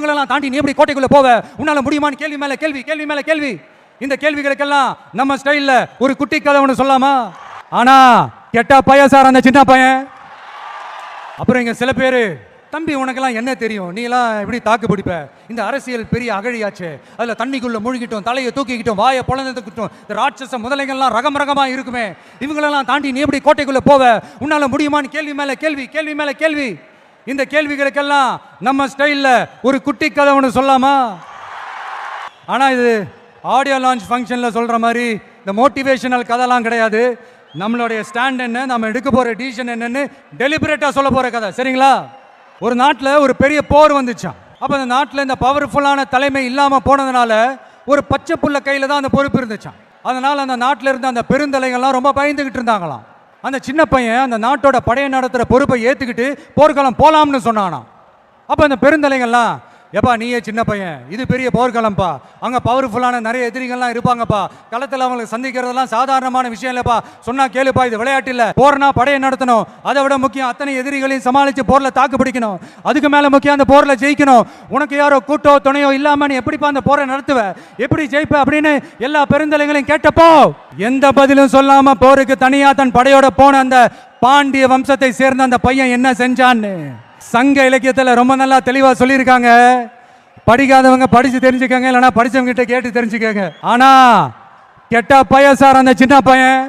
இவங்களெல்லாம் தாண்டி நீ எப்படி கோட்டைக்குள்ள போவ? உன்னால முடியுமான்னு கேள்வி மேல கேள்வி கேள்வி மேல கேள்வி. இந்த கேள்விகளுக்கெல்லாம் நம்ம ஸ்டைல்ல ஒரு குட்டி கதை ஒன்று சொல்லாமா ஆனா கெட்டா பையன் சார் அந்த சின்ன பையன். அப்புறம் இங்க சில பேர் தம்பி உனக்கெல்லாம் என்ன தெரியும்? நீ எல்லாம் எப்படி தாக்கு பிடிப்ப? இந்த அரசியல் பெரிய அகழியாச்சு. அதுல தண்ணிக்குள்ள மூழ்கிட்டோம் தலையை தூக்கிக்கிட்டோம் வாயை பொழந்துக்கிட்டோம் இந்த ராட்சச முதலைகள்லாம் ரகம் ரகமா இருக்குமே. இவங்களெல்லாம் தாண்டி நீ எப்படி கோட்டைக்குள்ள போவ? உன்னால முடியுமான்னு கேள்வி மேல கேள்வி கேள்வி மேல கேள்வி. இந்த கேள்விகளுக்கெல்லாம் நம்ம ஸ்டைலில் ஒரு குட்டி கதை ஒன்று சொல்லாமா ஆனால் இது ஆடியோ லான்ச் ஃபங்க்ஷனில் சொல்கிற மாதிரி இந்த மோட்டிவேஷனல் கதைலாம் கிடையாது. நம்மளுடைய ஸ்டாண்ட் என்ன நம்ம எடுக்க போகிற டிசிஷன் என்னன்னு டெலிபரேட்டாக சொல்ல போகிற கதை. சரிங்களா? ஒரு நாட்டில் ஒரு பெரிய போர் வந்துச்சாம். அப்போ அந்த நாட்டில் இந்த பவர்ஃபுல்லான தலைமை இல்லாமல் போனதுனால ஒரு பச்சை புள்ள கையில் தான் அந்த பொறுப்பு இருந்துச்சான் அதனால் அந்த நாட்டில் இருந்த அந்த பெருந்தலைகள்லாம் ரொம்ப பயந்துக்கிட்டு இருந்தாங்களாம். அந்த சின்ன பையன் அந்த நாட்டோட படையை நடத்துகிற பொறுப்பை ஏற்றுக்கிட்டு போர்க்களம் போகலாம்னு சொன்னானா அப்போ அந்த பெருந்தலைகள்லாம் எப்பா நீயே சின்ன பையன். இது பெரிய போர்க்களம்ப்பா அங்கே பவர்ஃபுல்லான நிறைய எதிரிகள்லாம் இருப்பாங்கப்பா. களத்தில் அவங்களுக்கு சந்திக்கிறதெல்லாம் சாதாரணமான விஷயம் இல்லைப்பா. சொன்னா கேளுப்பா இது விளையாட்டு இல்லை. போர்னா படையை நடத்தணும். அதை விட முக்கியம் அத்தனை எதிரிகளையும் சமாளித்து போரில் தாக்கு பிடிக்கணும். அதுக்கு மேலே முக்கியம் அந்த போரில் ஜெயிக்கணும். உனக்கு யாரோ கூட்டோ துணையோ இல்லாமல் நீ எப்படிப்பா அந்த போரை நடத்துவ? எப்படி ஜெயிப்ப அப்படின்னு எல்லா பெருந்தலைகளையும் கேட்டப்போ எந்த பதிலும் சொல்லாமல் போருக்கு தனியாக தன் படையோட போன அந்த பாண்டிய வம்சத்தை சேர்ந்த அந்த பையன் என்ன செஞ்சான்னு? சங்க இலக்கியத்தில் ரொம்ப நல்லா தெளிவாக சொல்லியிருக்காங்க. படிக்காதவங்க படித்து தெரிஞ்சுக்கங்க இல்லைனா படிச்சவங்க கிட்ட கேட்டு தெரிஞ்சுக்கங்க. ஆனால் கெட்ட பையன் சார் அந்த சின்ன பையன்